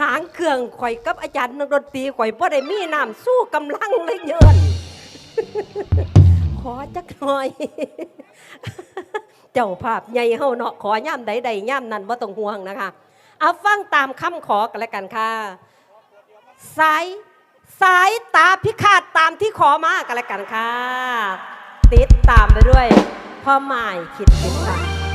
หางเครื่องข่อยกับอาจารย์นักดนตรีข่อยบ่ได้มีน้ำสู้กำลังเลยเยินขอจักหน่อย เจ้าภาพใหญ่เฮาเนาะขอย่ำใดใดย่ำนั้นบ่าต้องห่วงนะคะเอาฟังตามคำขอกันแล้วกันค่ะสายสายตาพิฆาตตามที่ขอมากันแล้วกันค่ะ ติดตามไปด้วยพ่อหมายคิดติดตาม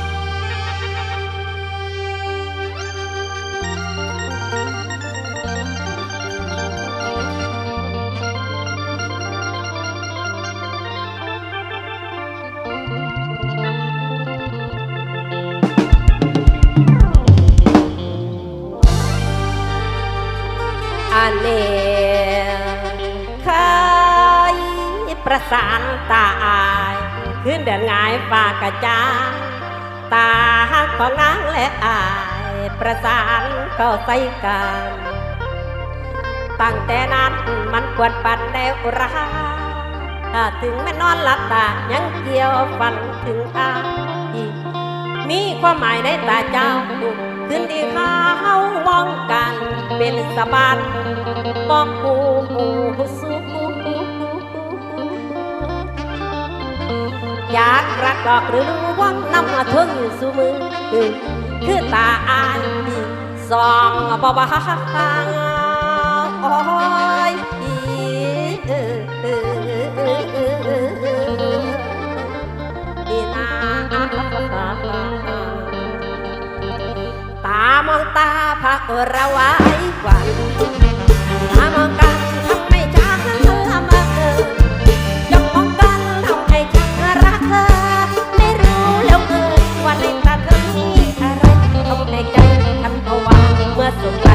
ประสานตาอายขึ้นเดือนงายฝากกระจาตาของนางและอาย ประสานเข้าใส่กันตั้งแต่นั้นมันควรปันแนวราถ้าถึงแม่นอนหลับตายังเกี่ยวฝันถึงอามีความหมายในตาเจ้าขึ้นที่ข้าเขามองกันเป็นสะบานบอกหูสู้ อยากรักดอกหรือรู้ว่านำมาถึงสู่มือคือตาอายสองบ่บ่าโอ้ยนี่นาตามองตาพักระไว้กว่าะ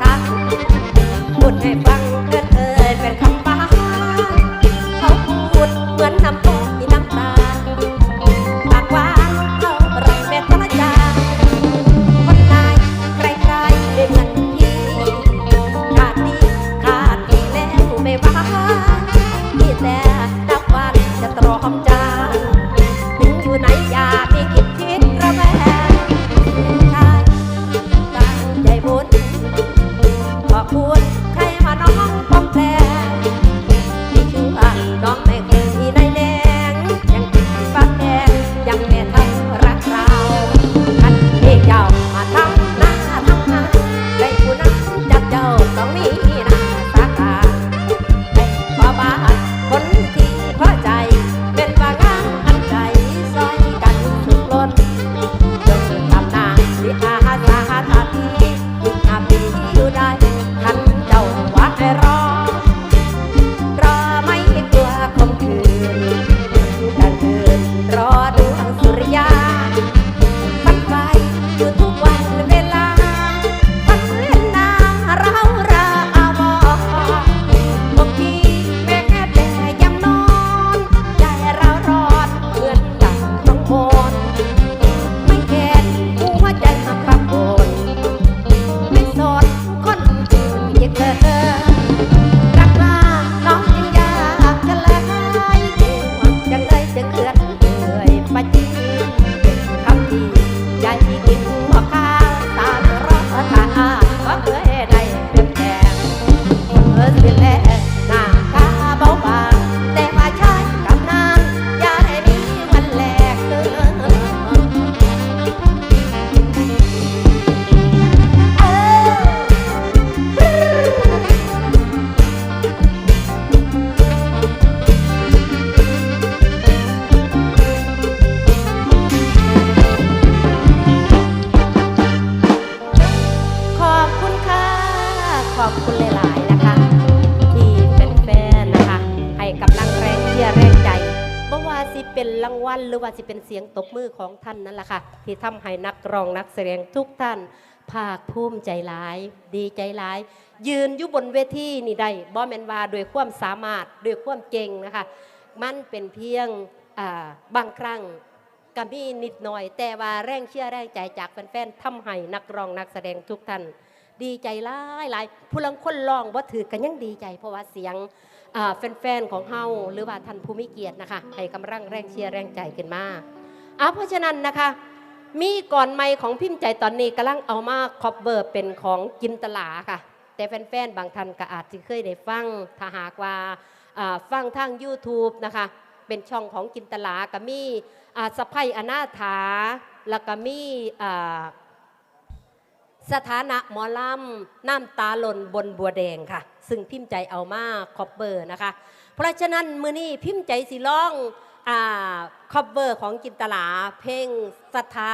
ชักพูดให้ฟัง หรือว่าสิเป็นเสียงตบมือของท่านนั่นแหละค่ะ ที่ทำให้นักร้องนักแสดงทุกท่านภาคภูมิใจหลาย ดีใจหลาย ยืนอยู่บนเวทีนี่ได้บ่แมนว่าด้วยความสามารถด้วยความเก่งนะคะ มันเป็นเพียงบางครั้งก็มีนิดหน่อย แต่ว่าแรงเชื่อแรงใจจากแฟนๆทำให้นักร้องนักแสดงทุกท่าน ดีใจหลายหลายผู้ลังคนร้องว่าถือกันยังดีใจ เพราะว่าเสียง แฟนๆของเฮาหรือว่าท่านผู้มีเกียรตินะคะให้กำลังแรงเชียร์แรงใจขึ้นมาอะเพราะฉะนั้นนะคะ มีก่อนไม่ของพิมพ์ใจตอนนี้กำลังเอามาคอปเบอร์เป็นของจินตลาค่ะ แต่แฟนๆบางท่านก็อาจจะเคยได้ฟังถ้าหากว่าฟังทาง YouTube นะคะ เป็นช่องของจินตลาก็มีอ่าสะพายอนาถา แล้วก็มีอ่าสถานะหมอลำน้ำตาหล่นบนบัวแดงค่ะ ซึ่งพิมพ์ใจเอามาคอปเบอร์นะคะ เพราะฉะนั้นมือนี้พิมพ์ใจสิร้องอ่าคอปเบอร์ของจินตลา เพลงสถา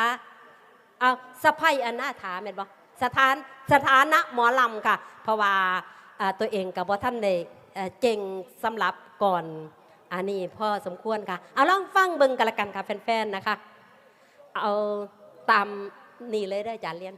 เอาสะพายอนาถาแม่นบ่สถานสถานะหมอลำค่ะ เพราะว่าตัวเองกับว่าท่านได้เจงสำหรับก่อนอันนี้พ่อสมควรค่ะ เอาลองฟังเบิ่งกันละกันค่ะแฟนๆนะคะ เอาตามนี่เลยได้ออาจารย์เรียน